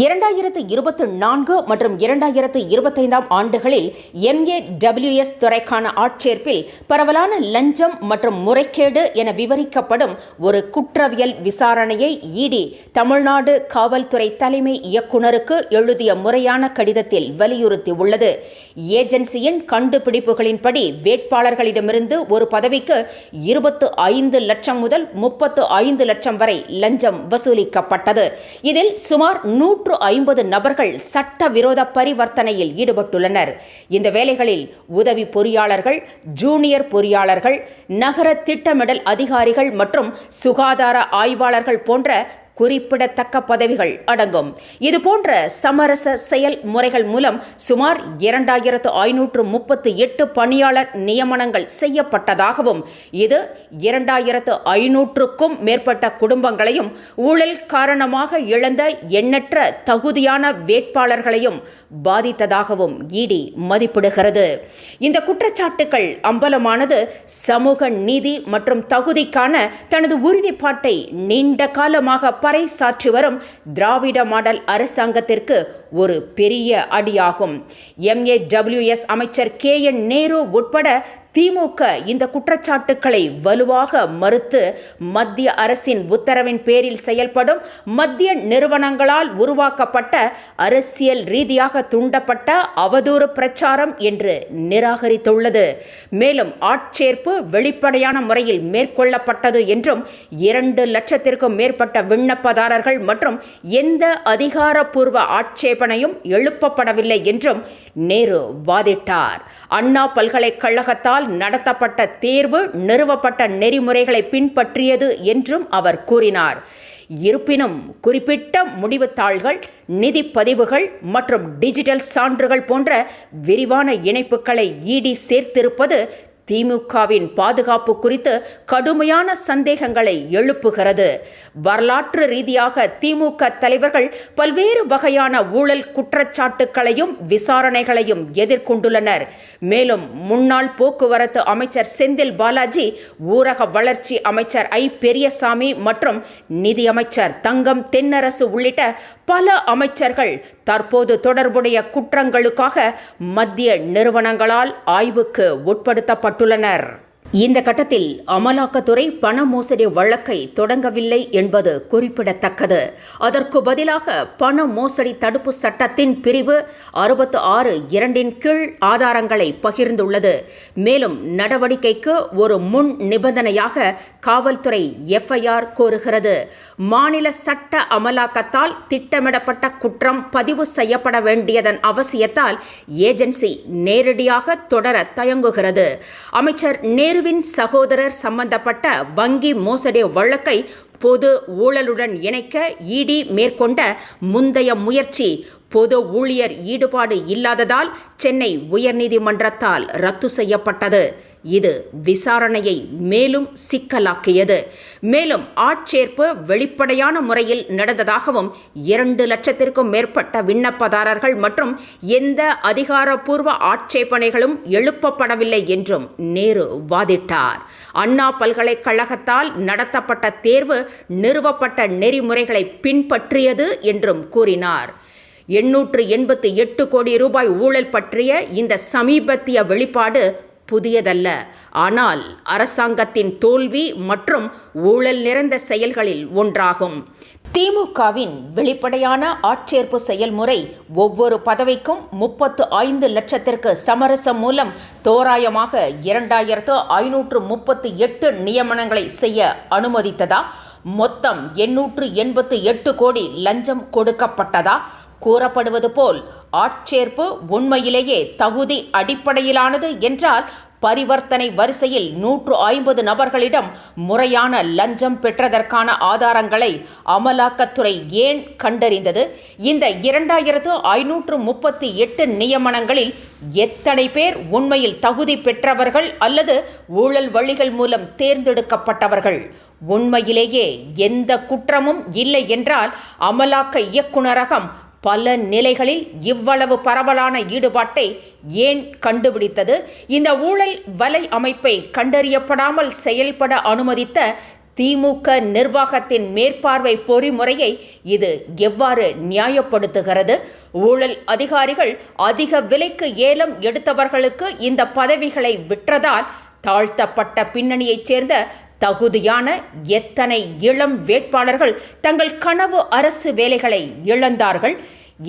இரண்டாயிரத்து இருபத்தி நான்கு மற்றும் இரண்டாயிரத்து இருபத்தைந்தாம் ஆண்டுகளில் எம்ஏ டபிள்யூஎஸ் துறைக்கான ஆட்சேர்ப்பில் பரவலான லஞ்சம் மற்றும் முறைகேடு என விவரிக்கப்படும் ஒரு குற்றவியல் விசாரணையை இடி தமிழ்நாடு காவல்துறை தலைமை இயக்குநருக்கு எழுதிய முறையான கடிதத்தில் வலியுறுத்தியுள்ளது. ஏஜென்சியின் கண்டுபிடிப்புகளின்படி வேட்பாளர்களிடமிருந்து ஒரு பதவிக்கு இருபத்து ஐந்து லட்சம் முதல் முப்பத்து ஐந்து லட்சம் வரை லஞ்சம் வசூலிக்கப்பட்டது. இதில் சுமார் நூற்று ஐம்பது நபர்கள் சட்டவிரோத பரிவர்த்தனையில் ஈடுபட்டுள்ளனர். இந்த வேலைகளில் உதவி பொறியாளர்கள் ஜூனியர் பொறியாளர்கள் நகர திட்டமிடல் அதிகாரிகள் மற்றும் சுகாதார ஆய்வாளர்கள் போன்ற குறிப்பிடத்தக்க பதவிகள் அடங்கும். இது போன்ற சமரச செயல்முறைகள் மூலம் சுமார் இரண்டாயிரத்து ஐநூற்று முப்பத்தி எட்டு பணியாளர் நியமனங்கள் செய்யப்பட்டதாகவும் இது இரண்டாயிரத்து ஐநூற்றுக்கும் மேற்பட்ட குடும்பங்களையும் ஊழல் காரணமாக இழந்த எண்ணற்ற தகுதியான வேட்பாளர்களையும் பாதித்ததாகவும் இடி மதிப்பிடுகிறது. இந்த குற்றச்சாட்டுகள் அம்பலமானது சமூக நீதி மற்றும் தகுதிக்கான தனது உறுதிப்பாட்டை நீண்ட காலமாக பறைசாற்றி வரும் திராவிட மாடல் அரசாங்கத்திற்கு ஒரு பெரிய அடியாகும். எம்ஏடபிள்யூஎஸ் அமைச்சர் கே என் நேரு உட்பட திமுக இந்த குற்றச்சாட்டுக்களை வலுவாக மறுத்து மத்திய அரசின் உத்தரவின் பேரில் செயல்படும் மத்திய நிறுவனங்களால் உருவாக்கப்பட்ட அரசியல் ரீதியாக தூண்டப்பட்ட அவதூறு பிரச்சாரம் என்று நிராகரித்துள்ளது. மேலும் ஆட்சேர்ப்பு வெளிப்படையான முறையில் மேற்கொள்ளப்பட்டது என்றும் இரண்டு லட்சத்திற்கும் மேற்பட்ட விண்ணப்பதாரர்கள் மற்றும் எந்த அதிகாரப்பூர்வ ஆட்சேபனையும் எழுப்பப்படவில்லை என்றும் நேரு வாதிட்டார். அண்ணா பல்கலைக்கழகத்தால் நடத்தப்பட்ட தேர்வு நிறுவப்பட்ட நெறிமுறைகளை பின்பற்றியது என்றும் அவர் கூறினார். இருப்பினும் குறிப்பிட்ட முடிவுத்தாள்கள் நிதி பதிவுகள் மற்றும் டிஜிட்டல் சான்றுகள் போன்ற விரிவான இணைப்புகளை இடி சேர்த்திருப்பது திமுகவின் பாதுகாப்பு குறித்து கடுமையான சந்தேகங்களை எழுப்புகிறது. வரலாற்று ரீதியாக திமுக தலைவர்கள் பல்வேறு வகையான ஊழல் குற்றச்சாட்டுகளையும் விசாரணைகளையும் எதிர்கொண்டுள்ளனர். மேலும் முன்னாள் போக்குவரத்து அமைச்சர் செந்தில் பாலாஜி ஊரக வளர்ச்சி அமைச்சர் ஐ. பெரியசாமி மற்றும் நிதியமைச்சர் தங்கம் தென்னரசு உள்ளிட்ட பல அமைச்சர்கள் தற்போது தொடர்புடைய குற்றங்களுக்காக மத்திய நிறுவனங்களால் ஆய்வுக்கு உட்படுத்தப்பட்டுள்ளனர் இந்த கட்டத்தில் அமலாக்கத்துறை பண மோசடி வழக்கை தொடங்கவில்லை என்பது குறிப்பிடத்தக்கது. அதற்கு பதிலாக பண மோசடி தடுப்பு சட்டத்தின் பிரிவு அறுபத்து ஆறு இரண்டின் கீழ் ஆதாரங்களை பகிர்ந்துள்ளது. மேலும் நடவடிக்கைக்கு ஒரு முன் நிபந்தனையாக காவல்துறை எஃப்ஐஆர் கோருகிறது. மாநில சட்ட அமலாக்கத்தால் திட்டமிடப்பட்ட குற்றம் பதிவு செய்யப்பட வேண்டியதன் அவசியத்தால் ஏஜென்சி நேரடியாக தொடர தயங்குகிறது. அமைச்சர் நேரு நேருவின் சகோதரர் சம்பந்தப்பட்ட வங்கி மோசடி வழக்கை பொது ஊழலுடன் இணைக்க இடி மேற்கொண்ட முந்தைய முயற்சி. பொது ஊழியர் ஈடுபாடு இல்லாததால் சென்னை உயர்நீதிமன்றத்தால் ரத்து செய்யப்பட்டது. இது விசாரணையை மேலும் சிக்கலாக்கியது. மேலும் ஆட்சேர்ப்பு வெளிப்படையான முறையில் நடந்ததாகவும் இரண்டு லட்சத்திற்கும் மேற்பட்ட விண்ணப்பதாரர்கள் மற்றும் எந்த அதிகாரப்பூர்வ ஆட்சேபனைகளும் எழுப்பப்படவில்லை என்றும் நேரு வாதிட்டார். அண்ணா பல்கலைக்கழகத்தால் நடத்தப்பட்ட தேர்வு நிறுவப்பட்ட நெறிமுறைகளை பின்பற்றியது என்றும் கூறினார். எண்ணூற்று எண்பத்தி எட்டு கோடி ரூபாய் ஊழல் பற்றிய இந்த சமீபத்திய வெளிப்பாடு புதியதல்ல. ஆனால் அரசாங்கத்தின் தோல்வி மற்றும் ஊழல் நிறைந்த செயல்களில் ஒன்றாகும். திமுகவின் வெளிப்படையான ஆட்சேர்ப்பு செயல்முறை ஒவ்வொரு பதவிக்கும் முப்பத்து ஐந்து லட்சத்திற்கு சமரசம் மூலம் தோராயமாக இரண்டாயிரத்து ஐநூற்று முப்பத்தி எட்டு நியமனங்களை செய்ய அனுமதித்ததா? மொத்தம் எண்ணூற்று எண்பத்து எட்டு கோடி லஞ்சம் கொடுக்கப்பட்டதா? கூறப்படுவது போல் ஆட்சேர்ப்பு உண்மையிலேயே தகுதி அடிப்படையிலானது என்றால் பரிவர்த்தனை வரிசையில் நூற்று ஐம்பது நபர்களிடம் முறையான லஞ்சம் பெற்றதற்கான ஆதாரங்களை அமலாக்கத்துறை ஏன் கண்டறிந்தது? இந்த இரண்டாயிரத்து ஐநூற்று முப்பத்தி எட்டு நியமனங்களில் எத்தனை பேர் உண்மையில் தகுதி பெற்றவர்கள் அல்லது ஊழல் வழிகள் மூலம் தேர்ந்தெடுக்கப்பட்டவர்கள்? உண்மையிலேயே எந்த குற்றமும் இல்லை என்றால் அமலாக்க இயக்குநரகம் பல நிலைகளில் இவ்வளவு பரவலான ஈடுபாட்டை ஏன் கண்டுபிடித்தது? இந்த ஊழல் வலை அமைப்பை கண்டறியப்படாமல் செயல்பட அனுமதித்த திமுக நிர்வாகத்தின் மேற்பார்வை பொறிமுறையை இது எவ்வாறு நியாயப்படுத்துகிறது? ஊழல் அதிகாரிகள் அதிக விலைக்கு ஏலம் எடுத்தவர்களுக்கு இந்த பதவிகளை விற்றதால் தாழ்த்தப்பட்ட பின்னணியைச் சேர்ந்த தகுதியான எத்தனை இளம் வேட்பாளர்கள் தங்கள் கனவு அரசு வேலைகளை இழந்தார்கள்?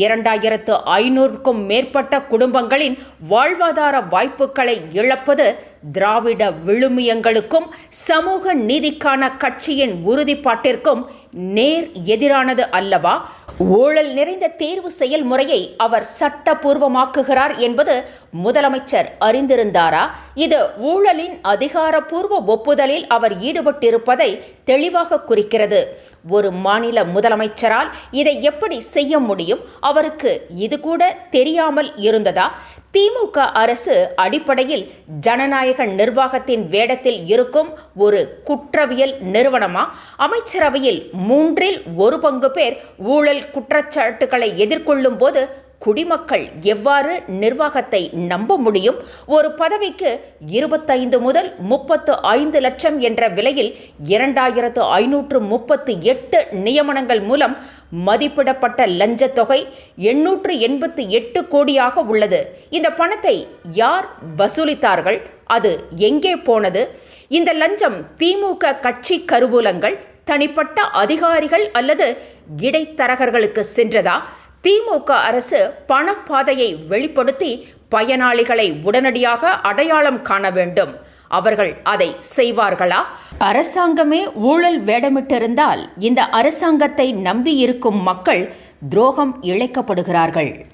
இரண்டாயிரத்து ஐநூறுக்கும் மேற்பட்ட குடும்பங்களின் வாழ்வாதார வாய்ப்புகளை இழப்பது திராவிட விழுமியங்களுக்கும் சமூக நீதிக்கான கட்சியின் உறுதிப்பாட்டிற்கும் நேர் எதிரானது அல்லவா? ஊழல் நிறைந்த தேர்வு செயல்முறையை அவர் சட்டபூர்வமாக்குகிறார் என்பது முதலமைச்சர் அறிந்திருந்தாரா? இது ஊழலின் அதிகாரப்பூர்வ ஒப்புதலில் அவர் ஈடுபட்டிருப்பதை தெளிவாக குறிக்கிறது. ஒரு மாநில முதலமைச்சரால் இதை எப்படி செய்ய முடியும்? அவருக்கு இது கூட தெரியாமல் இருந்ததா? திமுக அரசு அடிப்படையில் ஜனநாயக நிர்வாகத்தின் வேடத்தில் இருக்கும் ஒரு குற்றவியல் நிறுவனமா? அமைச்சரவையில் மூன்றில் ஒரு பங்கு பேர் ஊழல் குற்றச்சாட்டுகளை எதிர்கொள்ளும் போது குடிமக்கள் எவ்வாறு நிர்வாகத்தை நம்ப முடியும்? ஒரு பதவிக்கு இருபத்தைந்து முதல் முப்பத்து ஐந்து லட்சம் என்ற விலையில் இரண்டாயிரத்து ஐநூற்று முப்பத்து எட்டு நியமனங்கள் மூலம் மதிப்பிடப்பட்ட லஞ்ச தொகை எண்ணூற்று எண்பத்து எட்டு கோடியாக உள்ளது. இந்த பணத்தை யார் வசூலித்தார்கள்? அது எங்கே போனது? இந்த லஞ்சம் திமுக கட்சி கருவூலங்கள் தனிப்பட்ட அதிகாரிகள் அல்லது இடைத்தரகர்களுக்கு சென்றதா? திமுக அரசு பணப்பாதையை வெளிப்படுத்தி பயனாளிகளை உடனடியாக அடையாளம் காண வேண்டும். அவர்கள் அதை செய்வார்களா? அரசாங்கமே ஊழல் வேடமிட்டிருந்தால் இந்த அரசாங்கத்தை நம்பியிருக்கும் மக்கள் துரோகம் இழைக்கப்படுகிறார்கள்.